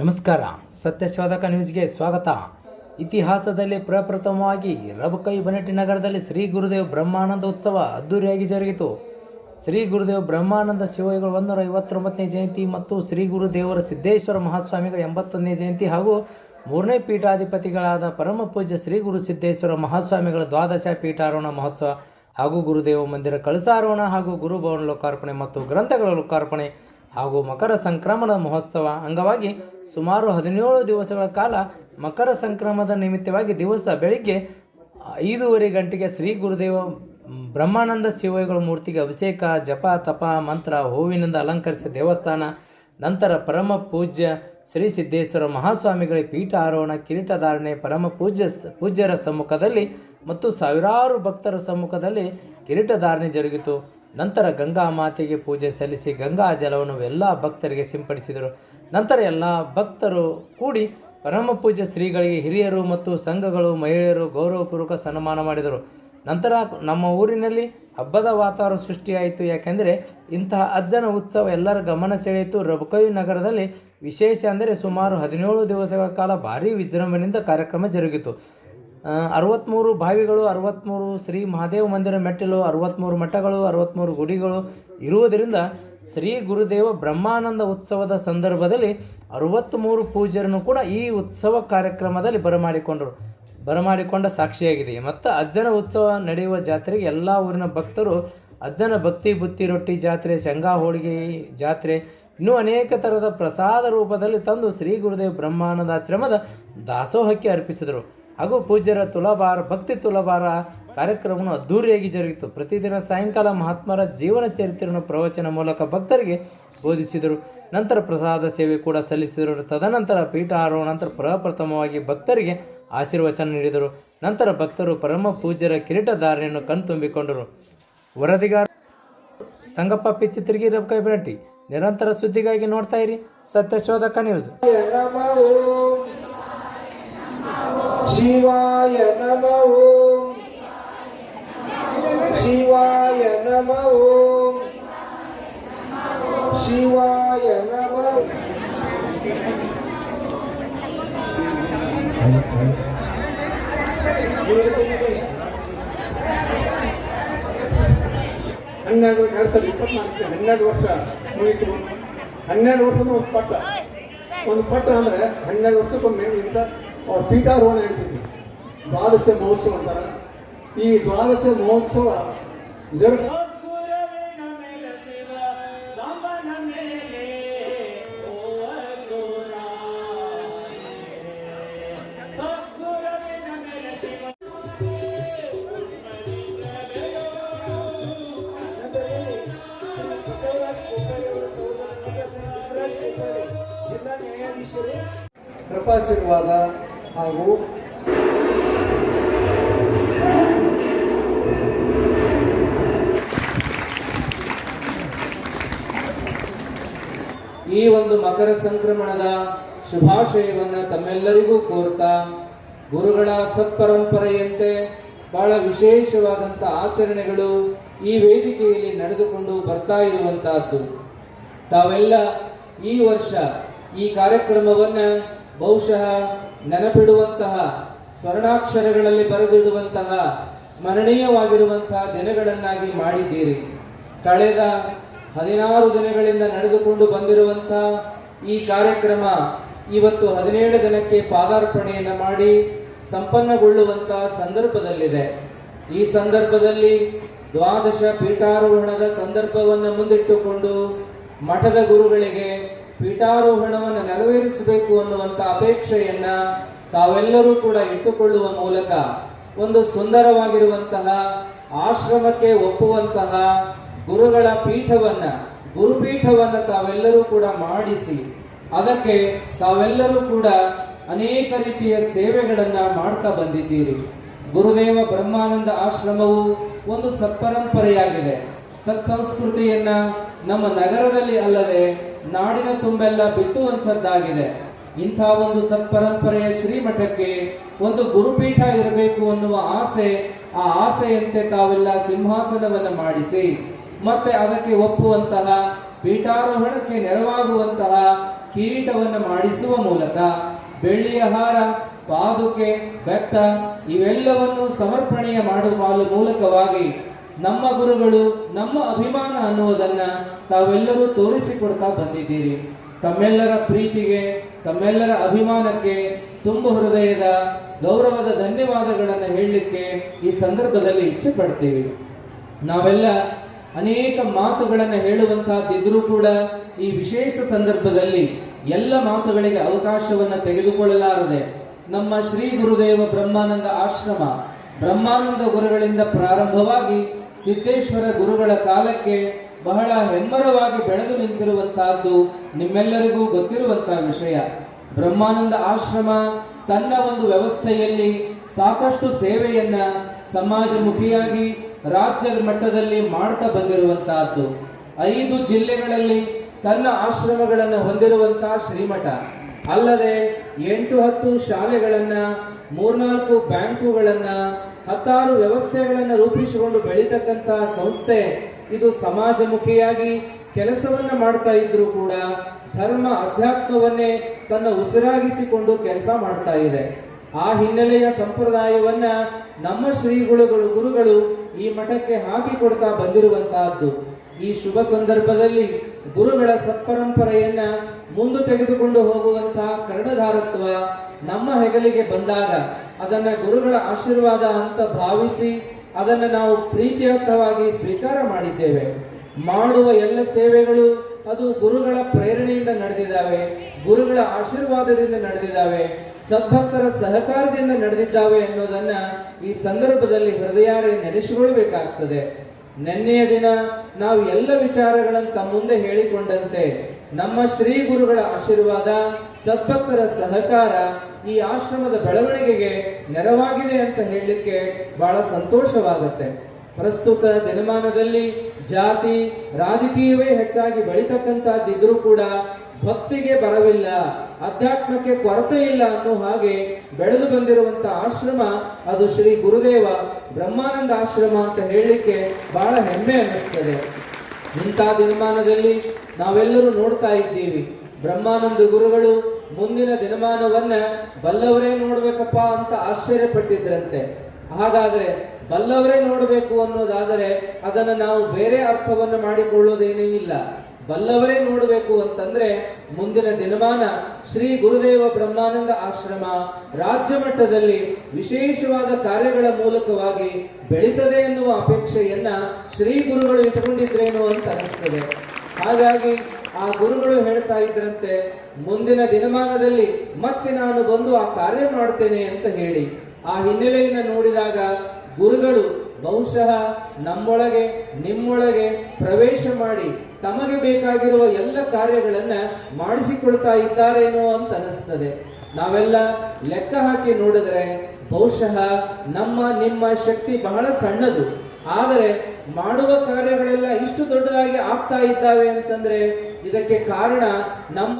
ನಮಸ್ಕಾರ. ಸತ್ಯಶೋಧಕ ನ್ಯೂಸ್ಗೆ ಸ್ವಾಗತ. ಇತಿಹಾಸದಲ್ಲಿ ಪ್ರಪ್ರಥಮವಾಗಿ ರಬಕೈ ಬನಟಿ ನಗರದಲ್ಲಿ ಶ್ರೀ ಗುರುದೇವ್ ಬ್ರಹ್ಮಾನಂದ ಉತ್ಸವ ಅದ್ದೂರಿಯಾಗಿ ಜರುಗಿತು. ಶ್ರೀ ಗುರುದೇವ್ ಬ್ರಹ್ಮಾನಂದ ಶಿವಯೋಗಿಗಳ ಒಂದೂರ ಐವತ್ತೊಂಬತ್ತನೇ ಜಯಂತಿ ಮತ್ತು ಶ್ರೀ ಗುರುದೇವರ ಸಿದ್ದೇಶ್ವರ ಮಹಾಸ್ವಾಮಿಗಳ ಎಂಬತ್ತೊಂದನೇ ಜಯಂತಿ ಹಾಗೂ ಮೂರನೇ ಪೀಠಾಧಿಪತಿಗಳಾದ ಪರಮ ಪೂಜ್ಯ ಶ್ರೀ ಗುರು ಸಿದ್ದೇಶ್ವರ ಮಹಾಸ್ವಾಮಿಗಳ ದ್ವಾದಶ ಪೀಠಾರೋಹಣ ಮಹೋತ್ಸವ ಹಾಗೂ ಗುರುದೇವ ಮಂದಿರ ಕಳಸಾರೋಹಣ ಹಾಗೂ ಗುರುಭವನ ಲೋಕಾರ್ಪಣೆ ಮತ್ತು ಗ್ರಂಥಗಳ ಲೋಕಾರ್ಪಣೆ ಹಾಗೂ ಮಕರ ಸಂಕ್ರಮಣ ಮಹೋತ್ಸವ ಅಂಗವಾಗಿ ಸುಮಾರು ಹದಿನೇಳು ದಿವಸಗಳ ಕಾಲ ಮಕರ ಸಂಕ್ರಮದ ನಿಮಿತ್ತವಾಗಿ ದಿವಸ ಬೆಳಿಗ್ಗೆ ಐದೂವರೆ ಗಂಟೆಗೆ ಶ್ರೀ ಗುರುದೇವ ಬ್ರಹ್ಮಾನಂದ ಶಿವಯುಗಳ ಮೂರ್ತಿಗೆ ಅಭಿಷೇಕ, ಜಪ, ತಪ, ಮಂತ್ರ, ಹೂವಿನಿಂದ ಅಲಂಕರಿಸಿದ ದೇವಸ್ಥಾನ, ನಂತರ ಪರಮ ಪೂಜ್ಯ ಶ್ರೀ ಸಿದ್ದೇಶ್ವರ ಮಹಾಸ್ವಾಮಿಗಳ ಪೀಠ ಆರೋಹಣ ಕಿರೀಟಧಾರಣೆ ಪರಮ ಪೂಜ್ಯ ಪೂಜ್ಯರ ಸಮ್ಮುಖದಲ್ಲಿ ಮತ್ತು ಸಾವಿರಾರು ಭಕ್ತರ ಸಮ್ಮುಖದಲ್ಲಿ ಕಿರೀಟಧಾರಣೆ ಜರುಗಿತು. ನಂತರ ಗಂಗಾ ಮಾತೆಗೆ ಪೂಜೆ ಸಲ್ಲಿಸಿ ಗಂಗಾ ಜಲವನ್ನು ಎಲ್ಲ ಭಕ್ತರಿಗೆ ಸಿಂಪಡಿಸಿದರು. ನಂತರ ಎಲ್ಲ ಭಕ್ತರು ಕೂಡಿ ಪರಮ ಪೂಜೆ ಶ್ರೀಗಳಿಗೆ ಹಿರಿಯರು ಮತ್ತು ಸಂಘಗಳು, ಮಹಿಳೆಯರು ಗೌರವಪೂರ್ವಕ ಸನ್ಮಾನ ಮಾಡಿದರು. ನಂತರ ನಮ್ಮ ಊರಿನಲ್ಲಿ ಹಬ್ಬದ ವಾತಾವರಣ ಸೃಷ್ಟಿಯಾಯಿತು. ಯಾಕೆಂದರೆ ಇಂತಹ ಅಜ್ಜನ ಉತ್ಸವ ಎಲ್ಲರ ಗಮನ ಸೆಳೆಯಿತು. ರಬಕವಿ ನಗರದಲ್ಲಿ ವಿಶೇಷ ಅಂದರೆ ಸುಮಾರು ಹದಿನೇಳು ದಿವಸಗಳ ಕಾಲ ಭಾರೀ ವಿಜೃಂಭಣೆಯಿಂದ ಕಾರ್ಯಕ್ರಮ ಜರುಗಿತು. ಅರವತ್ತ್ಮೂರು ಬಾವಿಗಳು ಅರವತ್ತ್ಮೂರು ಶ್ರೀ ಮಹಾದೇವ ಮಂದಿರ ಮೆಟ್ಟಿಲು ಅರವತ್ತ್ಮೂರು ಮಠಗಳು ಅರವತ್ತ್ಮೂರು ಗುಡಿಗಳು ಇರುವುದರಿಂದ ಶ್ರೀ ಗುರುದೇವ ಬ್ರಹ್ಮಾನಂದ ಉತ್ಸವದ ಸಂದರ್ಭದಲ್ಲಿ ಅರವತ್ತ್ಮೂರು ಪೂಜರನ್ನು ಕೂಡ ಈ ಉತ್ಸವ ಕಾರ್ಯಕ್ರಮದಲ್ಲಿ ಬರಮಾಡಿಕೊಂಡರು. ಬರಮಾಡಿಕೊಂಡ ಸಾಕ್ಷಿಯಾಗಿದೆ. ಮತ್ತು ಅಜ್ಜನ ಉತ್ಸವ ನಡೆಯುವ ಜಾತ್ರೆಗೆ ಎಲ್ಲ ಊರಿನ ಭಕ್ತರು ಅಜ್ಜನ ಭಕ್ತಿ ಬುತ್ತಿ ರೊಟ್ಟಿ ಜಾತ್ರೆ, ಶಂಗಾ ಹೋಳಿಗೆ ಜಾತ್ರೆ, ಇನ್ನೂ ಅನೇಕ ಥರದ ಪ್ರಸಾದ ರೂಪದಲ್ಲಿ ತಂದು ಶ್ರೀ ಗುರುದೇವ್ ಬ್ರಹ್ಮಾನಂದಾಶ್ರಮದ ದಾಸೋಹಕ್ಕೆ ಅರ್ಪಿಸಿದರು. ಹಾಗೂ ಪೂಜ್ಯರ ತುಲಾಭಾರ, ಭಕ್ತಿ ತುಲಾಭಾರ ಕಾರ್ಯಕ್ರಮವನ್ನು ಅದ್ಧೂರಿಯಾಗಿ ಜರುಗಿತು. ಪ್ರತಿದಿನ ಸಾಯಂಕಾಲ ಮಹಾತ್ಮರ ಜೀವನ ಚರಿತ್ರೆಯನ್ನು ಪ್ರವಚನ ಮೂಲಕ ಭಕ್ತರಿಗೆ ಬೋಧಿಸಿದರು. ನಂತರ ಪ್ರಸಾದ ಸೇವೆ ಕೂಡ ಸಲ್ಲಿಸಿದರು. ತದನಂತರ ಪೀಠ ಆರೋಹ ನಂತರ ಪ್ರಪ್ರಥಮವಾಗಿ ಭಕ್ತರಿಗೆ ಆಶೀರ್ವಚನ ನೀಡಿದರು. ನಂತರ ಭಕ್ತರು ಪರಮ ಪೂಜ್ಯರ ಕಿರೀಟಧಾರಣೆಯನ್ನು ಕಣ್ತುಂಬಿಕೊಂಡರು. ವರದಿಗಾರ ಸಂಗಪ್ಪ ಪಿ ತಿರುಗಿ ರಬಕೈ ನಿರಂತರ ಸುದ್ದಿಗಾಗಿ ನೋಡ್ತಾ ಇರಿ ಸತ್ಯಶೋಧಕ ನ್ಯೂಸ್. ಶಿವಾಯ ನಮ ಓಂ. ಶಿವಾಯ ನಮ ಓಂ. ಶಿವಾಯ ನಮ ಹನ್ನೆರಡು ಎರಡು ಸಾವಿರದ ಇಪ್ಪತ್ನಾಲ್ಕು ಹನ್ನೆರಡು ವರ್ಷ ಮುಗಿತು. ಹನ್ನೆರಡು ವರ್ಷದ ಒಂದು ಪಟ್ಟ. ಒಂದು ಪಟ್ಟ ಅಂದರೆ ಹನ್ನೆರಡು ವರ್ಷಕ್ಕೊಮ್ಮೆ ಇಂಥ ಪೀಠಾರೋಹಣ ಹೇಳ್ತಿದ್ವಿ ದ್ವಾದಶ ಮಹೋತ್ಸವ ಅಂತಾರೆ. ಈ ದ್ವಾದಶ ಮಹೋತ್ಸವ ಜರುಗ ಕೃಪಾಶೀರ್ವಾದ ಹಾಗೂ ಈ ಒಂದು ಮಕರ ಸಂಕ್ರಮಣದ ಶುಭಾಶಯವನ್ನು ತಮ್ಮೆಲ್ಲರಿಗೂ ಕೋರ್ತಾ ಗುರುಗಳ ಸತ್ಪರಂಪರೆಯಂತೆ ಬಹಳ ವಿಶೇಷವಾದಂಥ ಆಚರಣೆಗಳು ಈ ವೇದಿಕೆಯಲ್ಲಿ ನಡೆದುಕೊಂಡು ಬರ್ತಾ ಇರುವಂತಹದ್ದು ತಾವೆಲ್ಲ ಈ ವರ್ಷ ಈ ಕಾರ್ಯಕ್ರಮವನ್ನು ಬಹುಶಃ ನೆನಪಿಡುವಂತಹ ಸ್ವರ್ಣಾಕ್ಷರಗಳಲ್ಲಿ ಬರೆದಿಡುವಂತಹ ಸ್ಮರಣೀಯವಾಗಿರುವಂತಹ ದಿನಗಳನ್ನಾಗಿ ಮಾಡಿದ್ದೀರಿ. ಕಳೆದ ಹದಿನಾರು ದಿನಗಳಿಂದ ನಡೆದುಕೊಂಡು ಬಂದಿರುವಂತಹ ಈ ಕಾರ್ಯಕ್ರಮ ಇವತ್ತು ಹದಿನೇಳು ದಿನಕ್ಕೆ ಪಾದಾರ್ಪಣೆಯನ್ನು ಮಾಡಿ ಸಂಪನ್ನಗೊಳ್ಳುವಂತಹ ಸಂದರ್ಭದಲ್ಲಿದೆ. ಈ ಸಂದರ್ಭದಲ್ಲಿ ದ್ವಾದಶ ಪೀಠಾರೋಹಣದ ಸಂದರ್ಭವನ್ನು ಮುಂದಿಟ್ಟುಕೊಂಡು ಮಠದ ಗುರುಗಳಿಗೆ ಪೀಠಾರೋಹಣವನ್ನು ನೆರವೇರಿಸಬೇಕು ಅನ್ನುವಂಥ ಅಪೇಕ್ಷೆಯನ್ನ ತಾವೆಲ್ಲರೂ ಕೂಡ ಇಟ್ಟುಕೊಳ್ಳುವ ಮೂಲಕ ಒಂದು ಸುಂದರವಾಗಿರುವಂತಹ ಆಶ್ರಮಕ್ಕೆ ಒಪ್ಪುವಂತಹ ಗುರುಗಳ ಪೀಠವನ್ನ, ಗುರುಪೀಠವನ್ನ ತಾವೆಲ್ಲರೂ ಕೂಡ ಮಾಡಿಸಿ, ಅದಕ್ಕೆ ತಾವೆಲ್ಲರೂ ಕೂಡ ಅನೇಕ ರೀತಿಯ ಸೇವೆಗಳನ್ನ ಮಾಡ್ತಾ ಬಂದಿದ್ದೀರಿ. ಗುರುದೇವ ಬ್ರಹ್ಮಾನಂದ ಆಶ್ರಮವು ಒಂದು ಸತ್ಪರಂಪರೆಯಾಗಿದೆ. ಸತ್ಸಂಸ್ಕೃತಿಯನ್ನ ನಮ್ಮ ನಗರದಲ್ಲಿ ಅಲ್ಲದೆ ನಾಡಿನ ತುಂಬೆಲ್ಲ ಬಿತ್ತುವಂಥದ್ದಾಗಿದೆ ಇಂಥ ಒಂದು ಸತ್ಪರಂಪರೆಯ ಶ್ರೀಮಠಕ್ಕೆ ಒಂದು ಗುರುಪೀಠ ಇರಬೇಕು ಅನ್ನುವ ಆಸೆ, ಆ ಆಸೆಯಂತೆ ತಾವೆಲ್ಲ ಸಿಂಹಾಸನವನ್ನು ಮಾಡಿಸಿ, ಮತ್ತೆ ಅದಕ್ಕೆ ಒಪ್ಪುವಂತಹ ಪೀಠಾರೋಹಣಕ್ಕೆ ನೆರವಾಗುವಂತಹ ಕಿರೀಟವನ್ನು ಮಾಡಿಸುವ ಮೂಲಕ ಬೆಳ್ಳಿಯ ಹಾರ ಪಾದುಕೆ ಬೆತ್ತ ಇವೆಲ್ಲವನ್ನು ಸಮರ್ಪಣೆಯ ಮಾಡುವ ಮೂಲಕವಾಗಿ ನಮ್ಮ ಗುರುಗಳು, ನಮ್ಮ ಅಭಿಮಾನ ಅನ್ನುವುದನ್ನ ತಾವೆಲ್ಲರೂ ತೋರಿಸಿಕೊಡ್ತಾ ಬಂದಿದ್ದೀರಿ. ತಮ್ಮೆಲ್ಲರ ಪ್ರೀತಿಗೆ, ತಮ್ಮೆಲ್ಲರ ಅಭಿಮಾನಕ್ಕೆ, ತುಂಬ ಹೃದಯದ, ಗೌರವದ ಧನ್ಯವಾದಗಳನ್ನು ಹೇಳಲಿಕ್ಕೆ ಈ ಸಂದರ್ಭದಲ್ಲಿ ಇಚ್ಛೆ ಪಡ್ತೀವಿ ನಾವೆಲ್ಲ ಅನೇಕ ಮಾತುಗಳನ್ನು ಹೇಳುವಂತಹದ್ದಿದ್ರೂ ಕೂಡ ಈ ವಿಶೇಷ ಸಂದರ್ಭದಲ್ಲಿ ಎಲ್ಲ ಮಾತುಗಳಿಗೆ ಅವಕಾಶವನ್ನು ತೆಗೆದುಕೊಳ್ಳಲಾರದೆ ನಮ್ಮ ಶ್ರೀ ಗುರುದೇವ ಬ್ರಹ್ಮಾನಂದ ಆಶ್ರಮ ಬ್ರಹ್ಮಾನಂದ ಗುರುಗಳಿಂದ ಪ್ರಾರಂಭವಾಗಿ ಸಿದ್ದೇಶ್ವರ ಗುರುಗಳ ಕಾಲಕ್ಕೆ ಬಹಳ ಹೆಮ್ಮರವಾಗಿ ಬೆಳೆದು ನಿಂತಿರುವಂತಹದ್ದು ನಿಮ್ಮೆಲ್ಲರಿಗೂ ಗೊತ್ತಿರುವಂತಹ ವಿಷಯ. ಬ್ರಹ್ಮಾನಂದ ಆಶ್ರಮ ತನ್ನ ಒಂದು ವ್ಯವಸ್ಥೆಯಲ್ಲಿ ಸಾಕಷ್ಟು ಸೇವೆಯನ್ನ ಸಮಾಜಮುಖಿಯಾಗಿ ರಾಜ್ಯದ ಮಟ್ಟದಲ್ಲಿ ಮಾಡ್ತಾ ಬಂದಿರುವಂತಹದ್ದು. ಐದು ಜಿಲ್ಲೆಗಳಲ್ಲಿ ತನ್ನ ಆಶ್ರಮಗಳನ್ನು ಹೊಂದಿರುವಂತಹ ಶ್ರೀಮಠ. ಅಲ್ಲದೆ ಎಂಟು ಹತ್ತು ಶಾಲೆಗಳನ್ನ, ಮೂರ್ನಾಲ್ಕು ಬ್ಯಾಂಕುಗಳನ್ನ, ಹತ್ತಾರು ವ್ಯವಸ್ಥೆಗಳನ್ನು ರೂಪಿಸಿಕೊಂಡು ಬೆಳೀತಕ್ಕಂತಹ ಸಂಸ್ಥೆ ಇದು ಸಮಾಜಮುಖಿಯಾಗಿ ಕೆಲಸವನ್ನ ಮಾಡ್ತಾ ಇದ್ರು ಕೂಡ ಧರ್ಮ ಅಧ್ಯಾತ್ಮವನ್ನೇ ತನ್ನ ಉಸಿರಾಗಿಸಿಕೊಂಡು ಕೆಲಸ ಮಾಡ್ತಾ ಇದೆ. ಆ ಹಿನ್ನೆಲೆಯ ಸಂಪ್ರದಾಯವನ್ನ ನಮ್ಮ ಶ್ರೀಗಳುಗಳು, ಗುರುಗಳು ಈ ಮಠಕ್ಕೆ ಹಾಕಿಕೊಡ್ತಾ ಬಂದಿರುವಂತಹದ್ದು. ಈ ಶುಭ ಸಂದರ್ಭದಲ್ಲಿ ಗುರುಗಳ ಸತ್ಪರಂಪರೆಯನ್ನ ಮುಂದೆ ತೆಗೆದುಕೊಂಡು ಹೋಗುವಂತಹ ಕರ್ಣಧಾರತ್ವ ನಮ್ಮ ಹೆಗಲಿಗೆ ಬಂದಾಗ ಅದನ್ನ ಗುರುಗಳ ಆಶೀರ್ವಾದ ಅಂತ ಭಾವಿಸಿ ಅದನ್ನ ನಾವು ಪ್ರೀತಿಯಂತವಾಗಿ ಸ್ವೀಕಾರ ಮಾಡಿದ್ದೇವೆ. ಮಾಡುವ ಎಲ್ಲ ಸೇವೆಗಳು ಅದು ಗುರುಗಳ ಪ್ರೇರಣೆಯಿಂದ ನಡೆದಿದ್ದಾವೆ, ಗುರುಗಳ ಆಶೀರ್ವಾದದಿಂದ ನಡೆದಿದ್ದಾವೆ, ಸದ್ಭಕ್ತರ ಸಹಕಾರದಿಂದ ನಡೆದಿದ್ದಾವೆ ಅನ್ನೋದನ್ನ ಈ ಸಂದರ್ಭದಲ್ಲಿ ಹೃದಯಾರೆ ನೆನೆಸಿಕೊಳ್ಬೇಕಾಗ್ತದೆ ನಿನ್ನೆಯ ದಿನ ನಾವು ಎಲ್ಲ ವಿಚಾರಗಳನ್ನು ತಮ್ಮ ಮುಂದೆ ಹೇಳಿಕೊಂಡಂತೆ ನಮ್ಮ ಶ್ರೀ ಗುರುಗಳ ಆಶೀರ್ವಾದ ಸದ್ಭಕ್ತರ ಸಹಕಾರ ಈ ಆಶ್ರಮದ ಬೆಳವಣಿಗೆಗೆ ನೆರವಾಗಿದೆ ಅಂತ ಹೇಳಲಿಕ್ಕೆ ಬಹಳ ಸಂತೋಷವಾಗುತ್ತೆ. ಪ್ರಸ್ತುತ ದಿನಮಾನದಲ್ಲಿ ಜಾತಿ ರಾಜಕೀಯವೇ ಹೆಚ್ಚಾಗಿ ಬೆಳೀತಕ್ಕಂತಹದ್ದಿದ್ರೂ ಕೂಡ ಭಕ್ತಿಗೆ ಬರವಿಲ್ಲ, ಅಧ್ಯಾತ್ಮಕ್ಕೆ ಕೊರತೆ ಇಲ್ಲ ಅನ್ನೋ ಹಾಗೆ ಬೆಳೆದು ಬಂದಿರುವಂತ ಆಶ್ರಮ ಅದು ಶ್ರೀ ಗುರುದೇವ ಬ್ರಹ್ಮಾನಂದ ಆಶ್ರಮ ಅಂತ ಹೇಳಲಿಕ್ಕೆ ಬಹಳ ಹೆಮ್ಮೆ ಅನ್ನಿಸ್ತದೆ. ಇಂಥ ದಿನಮಾನದಲ್ಲಿ ನಾವೆಲ್ಲರೂ ನೋಡ್ತಾ ಇದ್ದೀವಿ. ಬ್ರಹ್ಮಾನಂದ ಗುರುಗಳು ಮುಂದಿನ ದಿನಮಾನವನ್ನ ಬಲ್ಲವರೇ ನೋಡ್ಬೇಕಪ್ಪ ಅಂತ ಆಶ್ಚರ್ಯಪಟ್ಟಿದ್ರಂತೆ. ಹಾಗಾದ್ರೆ ಬಲ್ಲವರೇ ನೋಡಬೇಕು ಅನ್ನೋದಾದರೆ ಅದನ್ನು ನಾವು ಬೇರೆ ಅರ್ಥವನ್ನು ಮಾಡಿಕೊಳ್ಳೋದೇನೂ ಇಲ್ಲ. ಬಲ್ಲವರೇ ನೋಡಬೇಕು ಅಂತಂದ್ರೆ ಮುಂದಿನ ದಿನಮಾನ ಶ್ರೀ ಗುರುದೇವ ಬ್ರಹ್ಮಾನಂದ ಆಶ್ರಮ ರಾಜ್ಯ ಮಟ್ಟದಲ್ಲಿ ವಿಶೇಷವಾದ ಕಾರ್ಯಗಳ ಮೂಲಕವಾಗಿ ಬೆಳೀತದೆ ಎನ್ನುವ ಅಪೇಕ್ಷೆಯನ್ನ ಶ್ರೀ ಗುರುಗಳು ಇಟ್ಟುಕೊಂಡಿದ್ರೇನೋ ಅಂತ ಅನಿಸ್ತದೆ ಹಾಗಾಗಿ ಆ ಗುರುಗಳು ಹೇಳ್ತಾ ಇದ್ರಂತೆ, ಮುಂದಿನ ದಿನಮಾನದಲ್ಲಿ ಮತ್ತೆ ನಾನು ಬಂದು ಆ ಕಾರ್ಯ ಮಾಡ್ತೇನೆ ಅಂತ ಹೇಳಿ. ಆ ಹಿನ್ನೆಲೆಯನ್ನು ನೋಡಿದಾಗ ಗುರುಗಳು ಬಹುಶಃ ನಮ್ಮೊಳಗೆ, ನಿಮ್ಮೊಳಗೆ ಪ್ರವೇಶ ಮಾಡಿ ತಮಗೆ ಬೇಕಾಗಿರುವ ಎಲ್ಲ ಕಾರ್ಯಗಳನ್ನ ಮಾಡಿಸಿಕೊಳ್ತಾ ಇದ್ದಾರೇನೋ ಅಂತ ಅನಿಸ್ತದೆ ನಾವೆಲ್ಲ ಲೆಕ್ಕ ಹಾಕಿ ನೋಡಿದ್ರೆ ಬಹುಶಃ ನಮ್ಮ, ನಿಮ್ಮ ಶಕ್ತಿ ಬಹಳ ಸಣ್ಣದು. ಆದರೆ ಮಾಡುವ ಕಾರ್ಯಗಳೆಲ್ಲ ಇಷ್ಟು ದೊಡ್ಡದಾಗಿ ಆಗ್ತಾ ಇದ್ದಾವೆ ಅಂತಂದ್ರೆ ಇದಕ್ಕೆ ಕಾರಣ ನಮ್ಮ